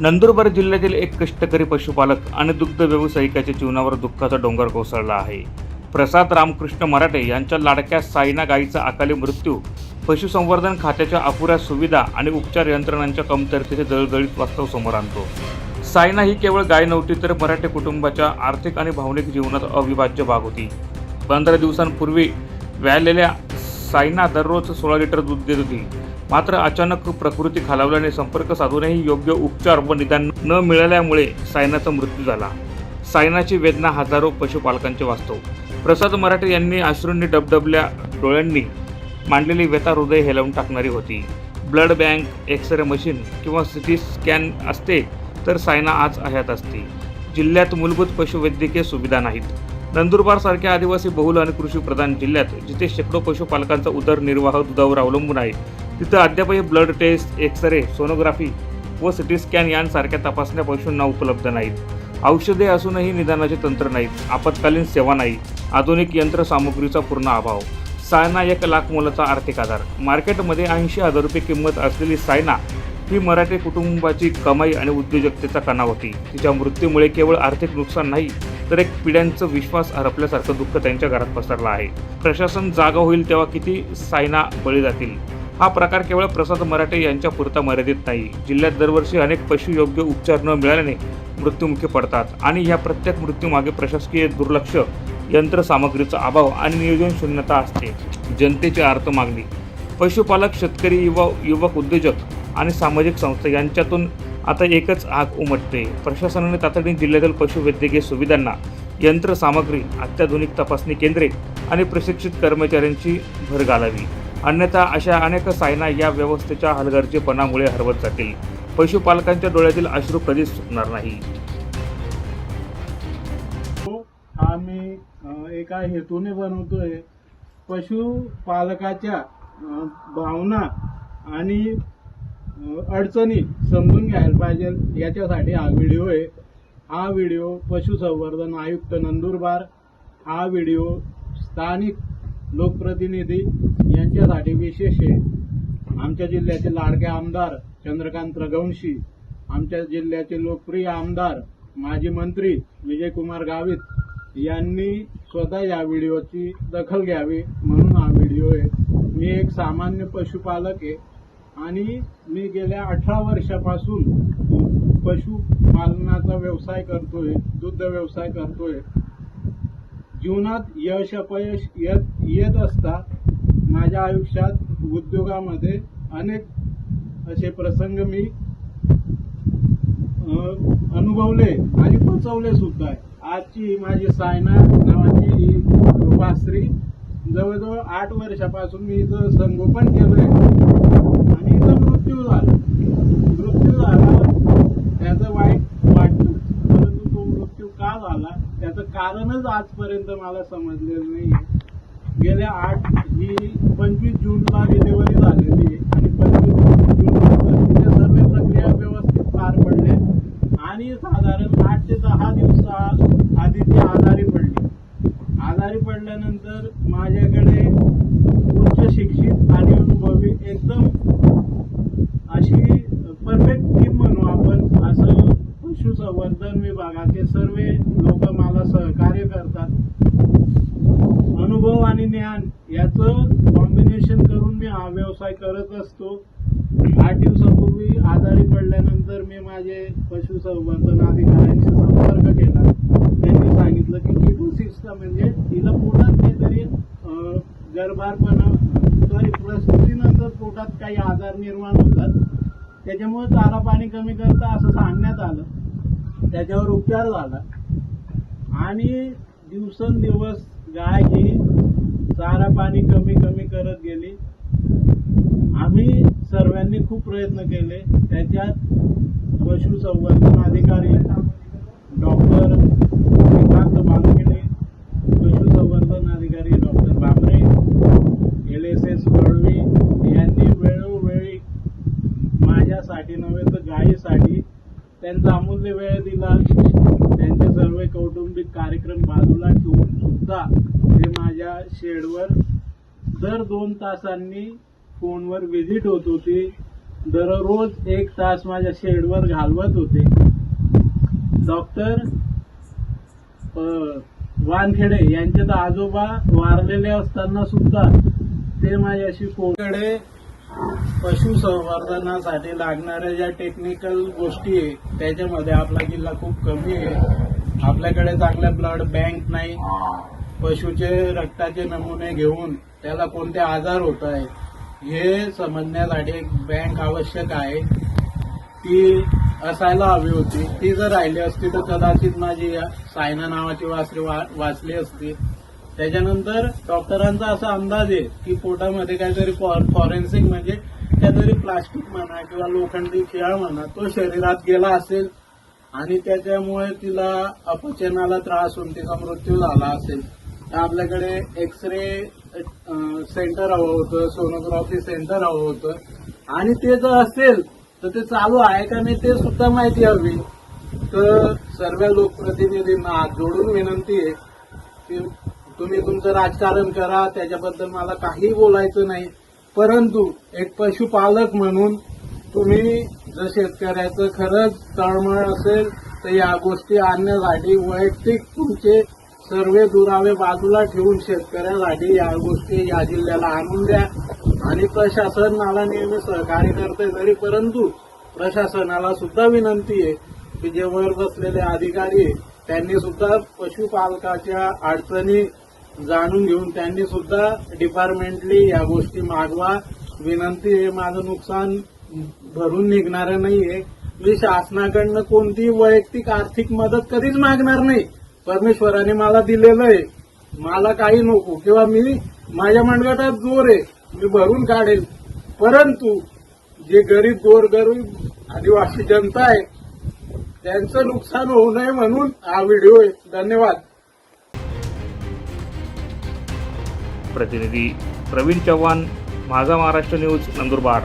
नंदुरबार जिल्ह्यातील एक कष्टकरी पशुपालक आणि दुग्ध व्यावसायिकाच्या जीवनावर दुःखाचा डोंगर कोसळला आहे. प्रसाद रामकृष्ण मराठे यांच्या लाडक्या साईना गाईचा अकाली मृत्यू पशुसंवर्धन खात्याच्या अपुऱ्या सुविधा आणि उपचार यंत्रणांच्या कमतरतेचे जळजळीत वास्तव समोर आणतो. सायना ही केवळ गाय नव्हती तर मराठे कुटुंबाच्या आर्थिक आणि भावनिक जीवनात अविभाज्य भाग होती. पंधरा दिवसांपूर्वी व्यालेल्या सायना दररोज सोळा लिटर दूध देत होती. मात्र अचानक प्रकृती खालावल्याने संपर्क साधूनही योग्य उपचार व निदान न मिळाल्यामुळे सायनाचा मृत्यू झाला. सायनाची वेदना हजारो पशुपालकांचे वास्तव. प्रसाद मराठे यांनी अश्रूंनी डबडबल्या डोळ्यांनी मांडलेली व्यथा हृदय हेलवून टाकणारी होती. Blood bank X ray machine किंवा सिटी स्कॅन असते तर सायना आज हयात असते. जिल्ह्यात मूलभूत पशुवैद्यकीय सुविधा नाहीत. नंदुरबारसारख्या आदिवासी बहुल आणि कृषीप्रधान जिल्ह्यात जिथे शेकडो पशुपालकांचा उदरनिर्वाह दुधावर अवलंबून आहे तिथं अद्यापही blood test X ray sonography व सिटी स्कॅन यांसारख्या तपासण्या पशूंना उपलब्ध नाहीत. औषधे असूनही निदानाचे तंत्र नाहीत. आपत्कालीन सेवा नाही. आधुनिक यंत्रसामुग्रीचा पूर्ण अभाव. सायना एक लाख मोलाचा आर्थिक आधार. मार्केटमध्ये ऐंशी हजार रुपये किंमत असलेली सायना ही मराठी कुटुंबाची कमाई आणि उद्योजकतेचा कणा होती तिच्या मृत्यूमुळे केवळ आर्थिक नुकसान नाही तर एक पिढ्यांचं विश्वास हरपल्यासारखं दुःख त्यांच्या घरात पसरलं आहे. प्रशासन जागा होईल तेव्हा किती सायना बळी जातील? हा प्रकार केवळ प्रसाद मराठे यांच्या पुरता मर्यादित नाही. जिल्ह्यात दरवर्षी अनेक पशु योग्य उपचार न मिळाल्याने मृत्युमुखी पडतात आणि या प्रत्येक मृत्यूमागे प्रशासकीय दुर्लक्ष यंत्रसामग्रीचा अभाव आणि नियोजन शून्यता असते. जनतेची अर्थ मागणी. पशुपालक शेतकरी युवा युवक उद्योजक आणि सामाजिक संस्था यांच्यातून आता एकच आग उमटते. प्रशासनाने तातडीने जिल्ह्यातील पशुवैद्यकीय सुविधांना यंत्रसामग्री अत्याधुनिक तपासणी केंद्रे आणि प्रशिक्षित कर्मचाऱ्यांची भर घालावी. अन्यथा अशा अनेक सायना या व्यवस्थेच्या हलगर्जीपणामुळे हरवत जातील. पशुपालकांच्या डोळ्यातील अश्रू कधीच सुटणार नाही. आम्ही एका हेतूने बनवतोय. पशुपालकाच्या भावना आणि अडचणी समजून घ्यायला पाहिजे. याच्यासाठी हा व्हिडिओ आहे. हा व्हिडिओ पशुसंवर्धन आयुक्त नंदुरबार हा व्हिडिओ स्थानिक लोकप्रतिनिधी यांच्यासाठी विशेष आहे. आमच्या जिल्ह्याचे लाडके आमदार चंद्रकांत रघवंशी आमच्या जिल्ह्याचे लोकप्रिय आमदार माजी मंत्री विजयकुमार गावित यांनी स्वतः या व्हिडिओची दखल घ्यावी म्हणून हा व्हिडिओ आहे. मी एक सामान्य पशुपालक आहे. आणि मी गेल्या अठरा वर्षापासून पशुपालनाचा व्यवसाय करतोय दुग्ध व्यवसाय करतोय. जीवनात यश अपयश येत येत असता माझ्या आयुष्यात उद्योगामध्ये अनेक असे प्रसंग मी अनुभवले आणि पचवले सुद्धा आहे. आजची माझी सायना नावाची ही वासरी जवळजवळ आठ वर्षापासून मी इथं संगोपन केलंय. मृत्यू झाला मृत्यू झाला त्याचं वाईट वाटलं. परंतु तो मृत्यू का झाला? त्याचं कारणच आजपर्यंत मला समजलेलं नाही गेल्या आठ ही पंचवीस जूनला डिलिव्हरी झालेली आहे आणि पंचवीस जून तिच्या सर्व प्रक्रिया व्यवस्थित पार पडल्या आणि साधारण आठ ते दहा दिवसा आधी ती आजारी पडली. आजारी पडल्यानंतर माझ्याकडे उच्च शिक्षित आणि अनुभवी एकदम अशी परफेक्ट टीम म्हणू आपण. असं पशुसंवर्धन विभागाचे सर्व लोक मला सहकार्य करतात. अनुभव आणि ज्ञान याचं कॉम्बिनेशन करून मी हा व्यवसाय करत असतो. आठ दिवसापूर्वी आजारी पडल्यानंतर मी माझे पशुसंवर्धन अधिकाऱ्यांशी संपर्क केला. त्यांनी सांगितलं की किटू सिस्टम म्हणजे तिला पूर्ण काहीतरी गर्भारपणा सॉरी प्रसूतीनंतर पोटात काही आजार निर्माण होतात त्याच्यामुळे चारा पाणी कमी करता असं सांगण्यात आलं. त्याच्यावर उपचार झाला. आणि दिवसेंदिवस गाय ही चारा पाणी कमी कमी करत गेली. आम्ही सर्वांनी खूप प्रयत्न केले. त्याच्यात पशुसंवर्धन अधिकारी डॉक्टर ठेवून सुद्धा ते माझ्या शेडवर दर दोन तासांनी फोनवर व्हिजिट होत होती. दररोज एक तास माझ्या शेडवर घालवत होते. डॉक्टर वानखेडे यांचे तर आजोबा वारलेले असताना सुद्धा ते माझ्याशी कोकडे पशुसंवर्धनासाठी लागणाऱ्या ज्या टेक्निकल गोष्टी आहे त्याच्यामध्ये आपला जिल्हा खूप कमी आहे. आपल्याकडे चांगल्या ब्लड बँक नाही. पशुचे रक्ताचे नमुने घेऊन त्याला कोणते आजार होत आहे हे समजण्यासाठी एक बँक आवश्यक आहे. ती असायला हवी होती. ती जर राहिली असती तर कदाचित माझी सायना नावाची वासरी वा, वाचली असती. त्याच्यानंतर डॉक्टरांचा असा अंदाज आहे की पोटामध्ये काहीतरी फॉरेन्सिक म्हणजे काहीतरी प्लास्टिक म्हणा किंवा लोखंडी खिळा म्हणा तो शरीरात गेला असेल आणि त्याच्यामुळे तिला अपचनाला त्रास होऊन तिचा मृत्यू झाला असेल. तर आपल्याकडे एक्स रे सेंटर हवं होतं सोनोग्राफी सेंटर हवं होतं. आणि ते जर असेल तर ते चालू आहे का नाही ते सुद्धा माहिती हवी. तर सर्व लोकप्रतिनिधींना हात जोडून विनंती आहे की तुम्ही तुमचं राजकारण करा त्याच्याबद्दल मला काही बोलायचं नाही. परंतु एक पशुपालक म्हणून तुम्ही जर शेतकऱ्याचं खरंच तळमळ असेल तर या गोष्टी आणण्यासाठी वैयक्तिक तुमचे सर्व दुरावे बाजूला ठेवून शेतकऱ्यासाठी या गोष्टी या जिल्ह्याला आणून द्या. आणि प्रशासनाला नेहमी सहकार्य करते तरी परंतु प्रशासनाला सुद्धा विनंती आहे की जे वर बसलेले अधिकारी त्यांनी सुद्धा पशुपालकाच्या अडचणी जाणून घेऊन त्यांनी सुद्धा डिपार्टमेंटली या गोष्टी मागवा. विनंती आहे माझं नुकसान भरून निघणारं नाहीये. मी शासनाकडनं कोणतीही वैयक्तिक आर्थिक मदत कधीच मागणार नाही. परमेश्वराने मला दिलेलं आहे. मला काही नको. किंवा मी माझ्या मनगटात जोर आहे. मी भरून काढेल. परंतु जे गरीब गोरगरीब आदिवासी जनता आहे त्यांचं नुकसान होऊ नये म्हणून हा व्हिडिओ आहे. धन्यवाद. प्रतिनिधी प्रवीण चव्हाण माझा महाराष्ट्र न्यूज नंदुरबार.